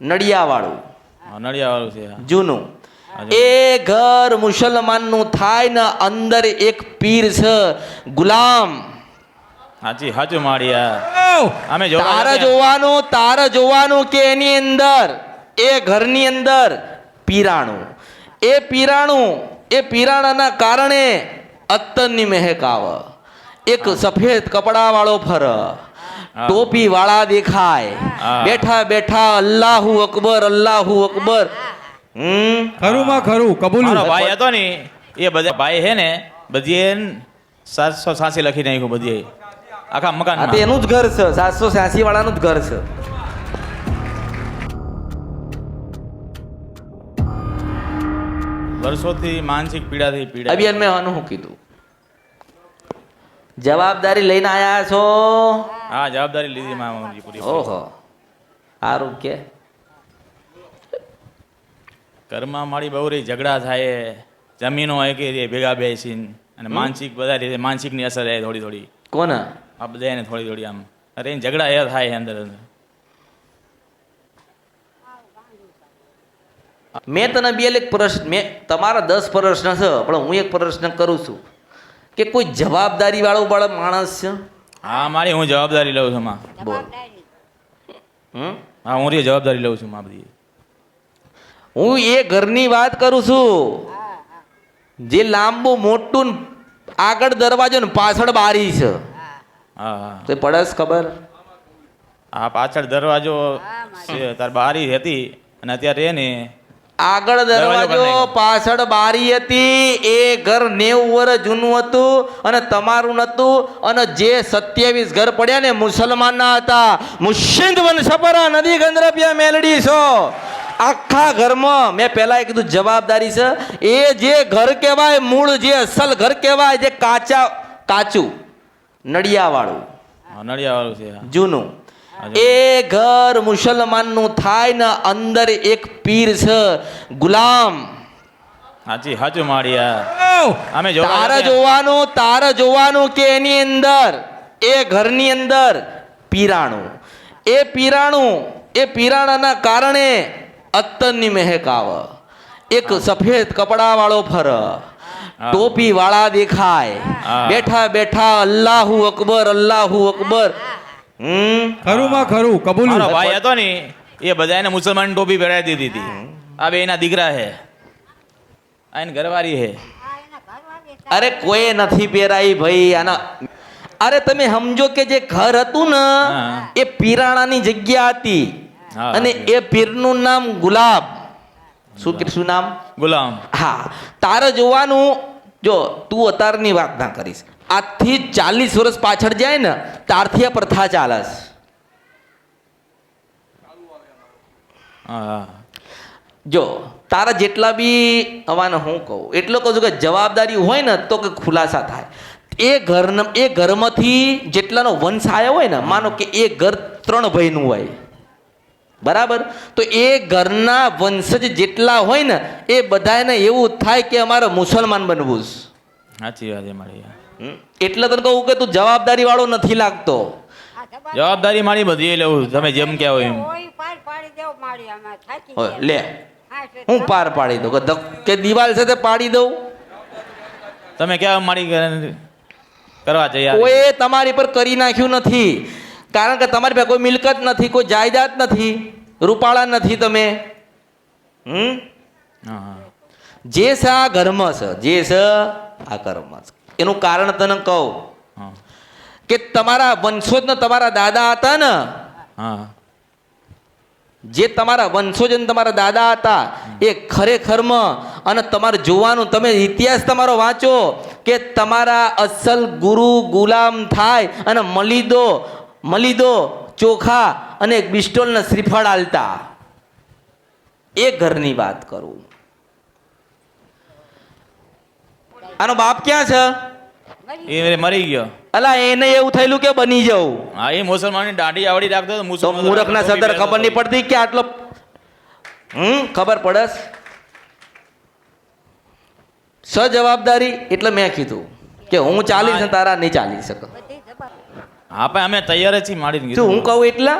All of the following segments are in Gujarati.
નડિયાવાળું. નડિયાવાળું છે જૂનું. એ ઘર મુસલમાનનું થાય ને અંદર એક પીર છે ગુલામ. હાજી હાજુ માળિયા અમે તારે જોવાનું તારે જોવાનું કે એની અંદર? એ ઘરની અંદર પીરાણું. એ પીરાણું એ પીરાણાના કારણે અત્તરની મહેક આવે એક સફેદ કપડા વાળો ફર. ટોપી વાળા દેખાય. બેઠા બેઠા અલ્લાહુ અકબર અલ્લાહુ અકબર. હમ? ખરું માં ખરું કબૂલ ભાઈ હતો ને એ બધા ભાઈ હે ને બધી સાતસો સાસી લખી નાખ્યું બધી. આખા મકાન એનું જ ઘર છે સાતસો છ્યાસી વાળાનું જ ઘર છે. વર્ષોથી માનસિક પીડાથી પીડા અભિયાન મેં આનું શું કીધું? જવાબદારી લઈને આયા છો? હા જવાબદારી લીધી મામાજી પૂરી. ઓહો. સારું કે. ઘરમાં મારી બહુ રહી ઝઘડા થાય જમીનો એક ભેગા બેસીને અને માનસિક બધા રીતે માનસિકની અસર થાય થોડી થોડી. કોને? આ બધા એને થોડી થોડી આમ. અરે ઝઘડા એ થાય અંદર અંદર. મેં તને બે એક પ્રશ્ન મેં તમારા દસ પ્રશ્ન છે પણ હું એક પ્રશ્ન કરું છું. કે કોઈ જવાબદારી વાળો વાળો માણસ છે? હા મારી હું જવાબદારી લઉં છું માં. બોલ. હમ? હા હું રી જવાબદારી લઉં છું માં બધી. હું એ ઘરની વાત કરું છું. જે લાંબુ મોટું ને આગળ દરવાજો ને પાછળ બારી છે. હા તો પડસ ખબર? હા પાછળ દરવાજો છે તાર બારી હતી અને અત્યારે એ ને આગળ દરવાજો. પાછળ બારી હતી. એ ઘર નેવું વર્ષ જૂનું હતું અને તમારું નહોતું. અને જે સત્યાવીસ ઘર પડ્યા ને મુસલમાનના હતા. મુસ્લિમ વંશપરા નદી ગંદ્રપિયા મેલડી છો. આખા ઘરમાં મેં પહેલાં એ કીધું જવાબદારી છે. એ જે ઘર કહેવાય મૂળ જે અસલ ઘર કહેવાય જે કાચા કાચું નડિયાવાળું. નડિયાવાળું છે જૂનું. એ ઘર મુસલમાનનું થાય ને અંદર એક પીર છે ગુલામ. હાજી સાચું માળિયા. અમે તારે જોવાનું તારે જોવાનું કે એની અંદર એ ઘરની અંદર પીરાણું. એ પીરાણું એ પીરાણાના કારણે અત્તરની મહેક આવે. એક સફેદ કપડા વાળો ફર. ટોપી વાળા દેખાય. બેઠા બેઠા અલ્લાહુ અકબર અલ્લાહુ અકબર. ખરું માં ખરું મારો ભાઈ હતો ને એ બધા એને મુસલમાન ટોપી પહેરાવી દીધી હતી. આ બે એના દીકરા હે. આ એની ઘરવાળી હે. અરે કોઈ નથી પહેરાઈ ભાઈ આના અરે તમે સમજો કે જે ઘર હતું ને એ પીરાણાની જગ્યા હતી. અને એ પીરનું નામ ગુલાબ. શું શું નામ? ગુલામ. હા. તારે જોવાનું જો તું અતારની વાત ના કરીશ. આજથી ચાલીસ વર્ષ પાછળ જાય ને તારથી આ પ્રથા હા હા. જો તારા જેટલા બી હવાને હું કહું એટલો કહું છું કે જવાબદારી હોય ને તો કે ખુલાસા થાય. એ ઘર એ ઘરમાંથી જેટલાનો વંશ આવ્યો હોય ને માનો કે એ ઘર ત્રણ ભાઈનું હોય. બરાબર? તો એ ઘરના વંશજ જેટલા હોય ને એ બધાને એવું થાય કે અમારે મુસલમાન બનવું છે. સાચી વાત એ. હમ? એટલે તને કહું કે તું જવાબદારી વાળો નથી લાગતો. જવાબદારી મારી બધી લેવું લઉં તમે જેમ કહો એમ. કોઈ પાર પાડી દેવ મારી આમાં થાકી હોય, ગયા. લે. હું પાર પાડી દઉં. કે દિવાલ છે તે પાડી દઉં? તમે ક્યાં મારી કરવા જઈએ કોઈ તમારી પર કરી નાખ્યું નથી. કારણ કે તમારી પાસે કોઈ મિલકત નથી કોઈ જાયદાદ નથી. રૂપાળા નથી તમે. હમ? હા હા. જે છે આ ઘર્મ છે. જે છે આ કર્મ છે. એનું કારણ તને કહું. કે તમારા વંશોજ તમારા દાદા હતા ને? જે તમારા વંશોજ અને તમારા દાદા હતા એ ખરેખરમાં અને તમારે જોવાનું તમે ઇતિહાસ તમારો વાંચો કે તમારા અસલ ગુરુ ગુલામ થાય અને મલિદો મલિદો ચોખા અને એક બિસ્ટોલને શ્રીફળ આલતા. એ ઘરની વાત કરું. આનો બાપ ક્યાં છે? એ મરી ગયો. અલા એને એવું થયેલું કે બની જવું? હા એ મુસલમાનની દાઢી આવડી રાખતો તો મૂરખના સદર ખબર નહીં પડતી કે આટલો હમ ખબર પડસ? સજવાબદારી એટલે મેં કીધું કે હું ચાલીશ ને તારા નહીં ચાલી શકો. હા પણ અમે તૈયાર છીએ માડી શું હું કહું એટલા?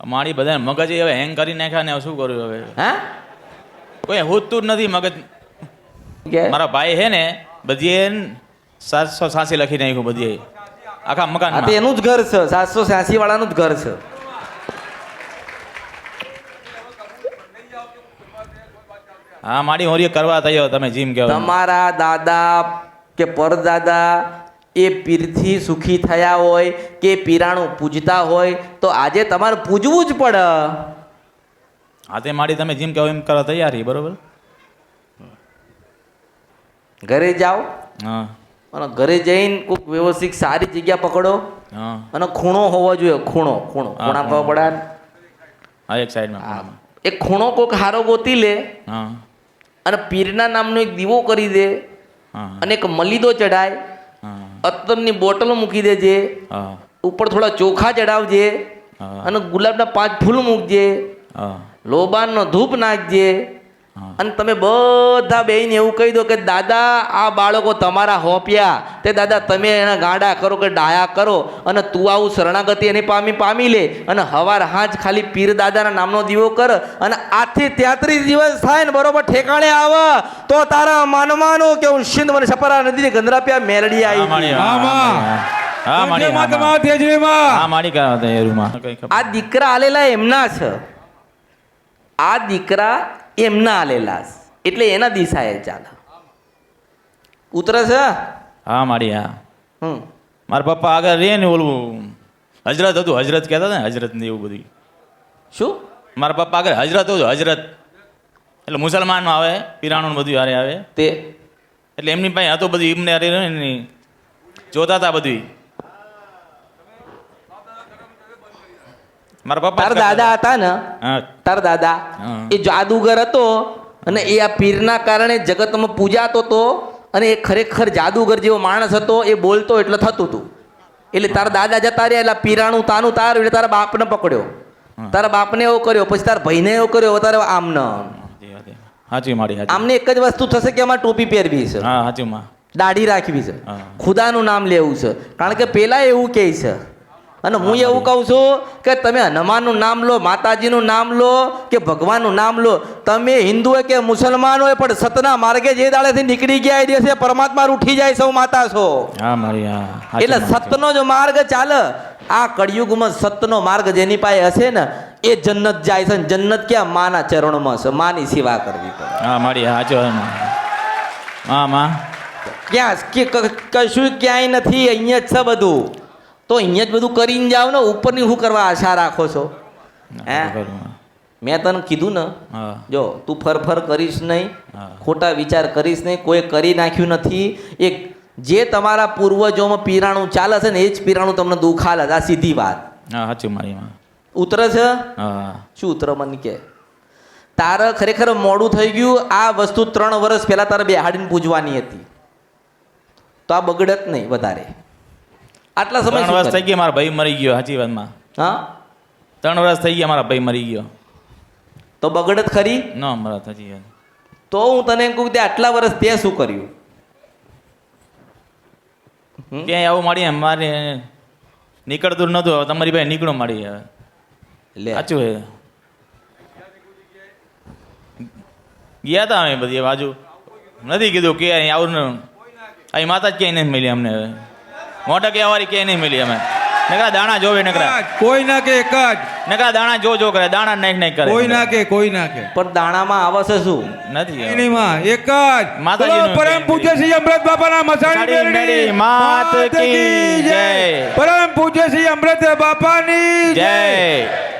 મારી બધા મગજ હવે હેંગ કરી નાખ્યા ને શું કર્યું હવે? હા? કોઈ હોતું જ નથી મગજ મારા ભાઈ હે ને બધી સાતસો સાસી લખી નાખ્યું બધી આખા મકાન તો એનું જ ઘર છે સાતસો છ્યાસી વાળાનું જ ઘર છે. હા મારી હોરી કરવા થયો તમે જીમ કહો તમારા દાદા કે પરદાદા એ પીરથી સુખી થયા હોય કે પીરાણું પૂજતા હોય તો આજે તમારે પૂજવું જ પડે. આજે મારી તમે જીમ કહો એમ કરવા તૈયાર બરોબર? ઘરે જાઓ. અને ઘરે જઈને કોઈક વ્યવસ્થિત સારી જગ્યા પકડો. અને ખૂણો હોવો જોઈએ. ખૂણો ખૂણો. ખૂણા પર હા એક સાઈડમાં એક ખૂણો કોઈક હારો ગોતી લે. અને પીરના નામનો એક દીવો કરી દે. અને એક મલીદો ચડાય હા. અત્તરની બોટલ મૂકી દેજે. ઉપર થોડા ચોખા ચડાવજે અને ગુલાબના પાંચ ફૂલ મૂકજે. લોબાનનો ધૂપ નાખજે. અને તમે બધા બેહીને એવું કહી દો કે દાદા આ બાળકો તમારા હોપ્યા. તે દાદા તમે એના ગાડા કરો કે ડાયા કરો અને તું આવું શરણાગતિ એને પામી પામી લે અને હવાર હાજ ખાલી પીર દાદાના નામનો દીવો કર અને આથી તેત્રીસ દિવસ થાય ને બરોબર ઠેકાણે આવે. તો તારા માનવાનું કે હું સિંધ મને સપરા નદી ગંદરાપ્યા મેલડી હા આવી. આ દીકરા આલેલા એમના છે. આ દીકરા એમના આલેલા એટલે એના દિશાએ ચાલે. ઉતરે છે? હા મારી હા. હમ. મારા પપ્પા આગળ રે ને ઓલું હજરત હતું હજરત કહેતા ને હજરત ને એવું બધું. શું? મારા પપ્પા આગળ હજરત હતું હજરત એટલે મુસલમાનમાં આવે પીરાણું બધું હારે આવે. તે? એટલે એમની પાસે હતું બધું એમને હારે જોતા હતા બધું મારા પપ્પા તાર દાદા હતા. ને? તાર દાદા એ જાદુગર હતો અને એ આ પીરના કારણે જગતમાં પૂજાતો હતો અને એ ખરેખર જાદુગર જેવો માણસ હતો એ બોલતો એટલે થતું હતું એટલે તારા દાદા જતા રહ્યા એટલે પીરાણું તાનું તાર એટલે તારા બાપને પકડ્યો. તારા બાપને એવો કર્યો પછી તારા ભાઈને એવો કર્યો તારે આમ ન સાચી વાત છે. સાચી મારી આમને એક જ વસ્તુ થશે કે અમારે ટોપી પહેરવી છે. હા સાચું માં. દાઢી રાખવી છે. ખુદાનું નામ લેવું છે. કારણ કે પેલા એવું કહે છે અને હું એવું કહું છું કે તમે હનુમાનનું નામ લો માતાજીનું નામ લો કે ભગવાનનું નામ લો તમે હિન્દુ હોય કે મુસલમાન હોય પણ સતના માર્ગે જે દાડેથી નીકળી ગયા એ દિવસે પરમાત્મા ઉઠી જાય સૌ માતા છો. એટલે સતનો જ માર્ગ ચાલે. આ કળિયુગમાં સતનો માર્ગ જેની પાસે હશે ને એ જન્નત જાય છે ને જન્નત ક્યાં? માના ચરણમાં છે. માની સેવા કરવી પડે. હા મારી હા સાચું હા, માં. ક્યાં કશું ક્યાંય નથી અહીંયા જ છે બધું. તો અહીંયા જ બધું કરીને જાવ ને ઉપરની શું કરવા આશા રાખો છો? હે? મેં તને કીધું ને જો તું ફરફર કરીશ નહીં ખોટા વિચાર કરીશ નહીં કોઈ કરી નાખ્યું નથી. એક જે તમારા પૂર્વજોમાં પીરાણું ચાલે છે ને એ જ પીરાણું તમને દુખાલે આ સીધી વાત. સાચું મારી ઉતરે છે? શું ઉતરે મને કે? તારે ખરેખર મોડું થઈ ગયું આ વસ્તુ ત્રણ વર્ષ પહેલાં તારે બેહાડીને પૂજવાની હતી. તો આ બગડત નહીં વધારે. આટલા સમય ત્રણ વર્ષ થઈ ગયા મારા ભાઈ મરી ગયો સાચી વાતમાં. હા? ત્રણ વર્ષ થઈ ગયા મારા ભાઈ મરી ગયો. તો બગડત ખરી? ન મરત સાચી વાત. તો હું તને એમ કહું કે તે આટલા વર્ષ તે શું કર્યું? ક્યાંય આવું મારી મારે નીકળતું નતું હવે તમારી પાસે નીકળો મારી હવે. લે. સાચું હે. ગયા હતા અમે બધી બાજુ. નથી કીધું કે અહીં આવું અહીં માતા જ ક્યાંય નથી મળી અમને હવે. મોટા કે નહીં મળી અમે. નકરા દાણા જોવે નકરા. કોઈ ના કે એક જ નકરા દાણા જો જો કરે દાણા નાખ નાખ કરે. કોઈ ના કે કોઈ ના કે. પણ દાણામાં આવે છે શું? નથી. એની માં એક જ માતાજીનું બોલો પરમ પૂજ્ય શ્રી અમૃત બાપાના મસાણી મેળવી માત કી જય. પરમ પૂજ્ય શ્રી અમૃત બાપાની જય.